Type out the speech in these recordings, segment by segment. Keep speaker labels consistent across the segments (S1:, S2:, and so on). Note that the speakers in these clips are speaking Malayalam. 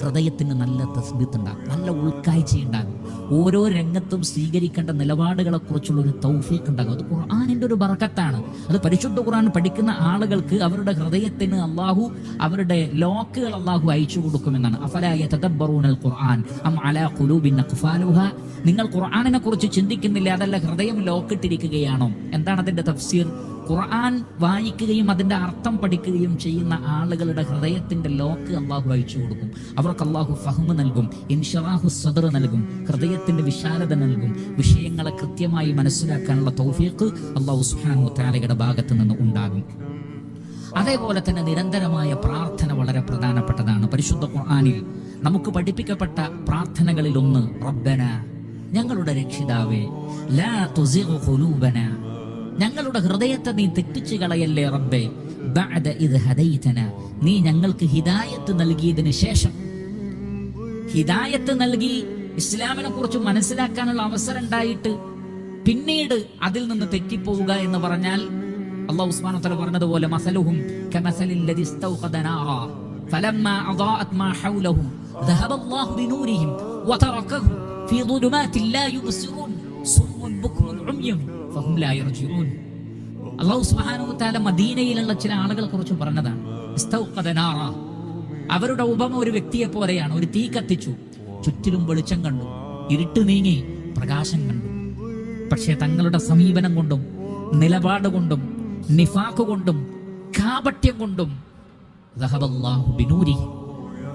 S1: ഹൃദയത്തിന് നല്ല തസ്ബിത്ത് ഉണ്ടാകും നല്ല ഉൾക്കാഴ്ച ഉണ്ടാകും. ഓരോ രംഗത്തും സ്വീകരിക്കേണ്ട നിലപാടുകളെ കുറിച്ചുള്ള ഒരു തൗഫീഖ് ഉണ്ടാകും. അത് ഖുർആാനിന്റെ ഒരു ബർക്കത്താണ് അത് പരിശുദ്ധ ഖുർആൻ പഠിക്കുന്ന ആളുകൾക്ക് അവരുടെ ഹൃദയത്തിന് അള്ളാഹു അവരുടെ ലോക്കുകൾ അള്ളാഹു അയച്ചു കൊടുക്കുമെന്നാണ്. അഫലായ ഖുർആൻ അം അല ഖുലൂബിൻ ഖുഫാലുഹ നിങ്ങൾ ഖുർആാനിനെ കുറിച്ച് ചിന്തിക്കുന്നില്ല? അതല്ല ഹൃദയം ലോക്കിട്ടിരിക്കുകയാണോ? എന്താണ് അതിന്റെ തഫ്സീർ? ഖുർആൻ വായിക്കുകയും അതിന്റെ അർത്ഥം പഠിക്കുകയും ചെയ്യുന്ന ആളുകളുടെ ഹൃദയത്തിന്റെ ലോക്ക് അള്ളാഹു അയച്ചു കൊടുക്കും. അവർക്ക് അള്ളാഹു ഫഹ്മ നൽകും ഇൻഷറാഹു സദർ നൽകും ഹൃദയത്തിന്റെ വിശാലത നൽകും വിഷയങ്ങളെ കൃത്യമായി മനസ്സിലാക്കാനുള്ള തൗഫീഖ് അള്ളാഹു സുഹാനു താലയുടെ ഭാഗത്ത് നിന്ന് ഉണ്ടാകും. അതേപോലെ തന്നെ നിരന്തരമായ പ്രാർത്ഥന വളരെ പ്രധാനപ്പെട്ടതാണ്. പരിശുദ്ധ ഖുർആാനിൽ നമുക്ക് പഠിപ്പിക്കപ്പെട്ട പ്രാർത്ഥനകളിലൊന്ന് റബ്ബന ഞങ്ങളുടെ രക്ഷിതാവേ ലാ തുസിഖു ഖുലൂബന ഞങ്ങളുടെ ഹൃദയത്തെ നീ തെറ്റിച്ചു കളയല്ലേ റബ്ബേ? ഇത് ഹദൈതന. നീ ഞങ്ങൾക്ക് ഹിദായത്ത് നൽകിയതിനു ശേഷം. ഹിദായത്ത് നൽകി ഇസ്ലാമിനെ കുറിച്ച് മനസ്സിലാക്കാനുള്ള അവസരം ഉണ്ടായിട്ട് പിന്നീട് അതിൽ നിന്ന് തെറ്റിപ്പോവുക എന്ന് പറഞ്ഞാൽ അള്ളാഹു ഉസ്മാൻ തല പറഞ്ഞതുപോലെ മസലുഹും فلما അള്ളാഹു തആല മദീനയിലുള്ള ചില ആളുകളെ കുറിച്ച് പറഞ്ഞതാണ് അവരുടെ ഉപമ ഒരു വ്യക്തിയെ പോലെയാണ്. ഒരു തീ കത്തിച്ചു. ചുറ്റിലും വെളിച്ചം കണ്ടു. ഇരുട്ട് നീങ്ങി പ്രകാശം കണ്ടു. പക്ഷേ തങ്ങളുടെ സമീപനം കൊണ്ടും നിലപാട് കൊണ്ടും നിഫാഖ് കൊണ്ടും കാപട്യം കൊണ്ടും ബിനൂരി.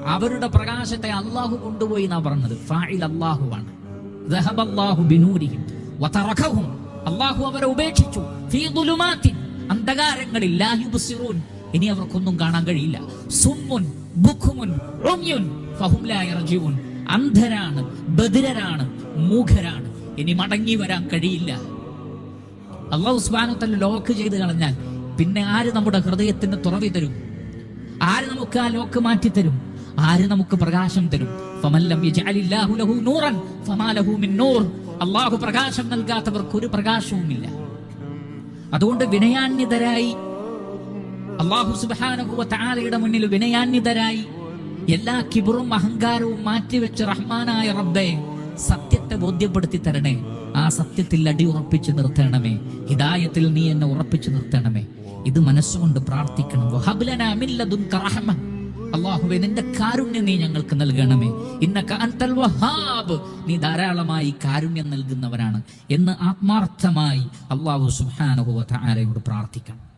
S1: അവരുടെ പ്രകാശത്തെ അള്ളാഹു കൊണ്ടുപോയി എന്നാ പറഞ്ഞത്. ഫാഇൽ അള്ളാഹുവാണ് വതറകഹും അള്ളാഹു അവരെ ഉപേക്ഷിച്ചു. അന്ധകാരങ്ങളിൽ ഇനി അവർക്കൊന്നും കാണാൻ കഴിയില്ല. സുമ്മുൻ ബുഖുമുൻ ഫഹും അന്ധരാണ് ബദിരരാണ് മൂഖരാണ്. ഇനി മടങ്ങി വരാൻ കഴിയില്ല. അള്ളാഹു സുബ്ഹാനഹു ലോക്ക് ചെയ്ത് കളഞ്ഞാൽ പിന്നെ ആര് നമ്മുടെ ഹൃദയത്തിന് തുറവി തരും? ആര് നമുക്ക് ആ ലോക്ക് മാറ്റി തരും? ആര് നമുക്ക് പ്രകാശം തരും? ഫമല്ലം യജഅലില്ലാഹു ലഹു നൂറൻ ഫമാ ലഹു മിൻ നൂർ. അള്ളാഹു പ്രകാശം നൽകാത്തവർക്ക് ഒരു പ്രകാശവുമില്ല. അതുകൊണ്ട് വിനയാന്യതരായി അള്ളാഹു വ മുന്നിൽ വിനയാന്യതരായി എല്ലാ കിബറും അഹങ്കാരവും മാറ്റിവെച്ച് റഹ്മാനായ റബ്ബെ സത്യത്തെ ബോധ്യപ്പെടുത്തി തരണേ. ആ സത്യത്തിൽ അടി ഉറപ്പിച്ചു നിർത്തണമേ. ഹിദായത്തിൽ നീ എന്നെ ഉറപ്പിച്ചു നിർത്തണമേ. ഇത് മനസ്സുകൊണ്ട് പ്രാർത്ഥിക്കണം. അള്ളാഹുവെ നിന്റെ കാരുണ്യം നീ ഞങ്ങൾക്ക് നൽകണമേ. ഇന്നക അൻതൽ വഹാബ്. നീ ധാരാളമായി കാരുണ്യം നൽകുന്നവരാണ് എന്ന് ആത്മാർത്ഥമായി അള്ളാഹു സുബ്ഹാനഹു ആരെയോട് പ്രാർത്ഥിക്കണം.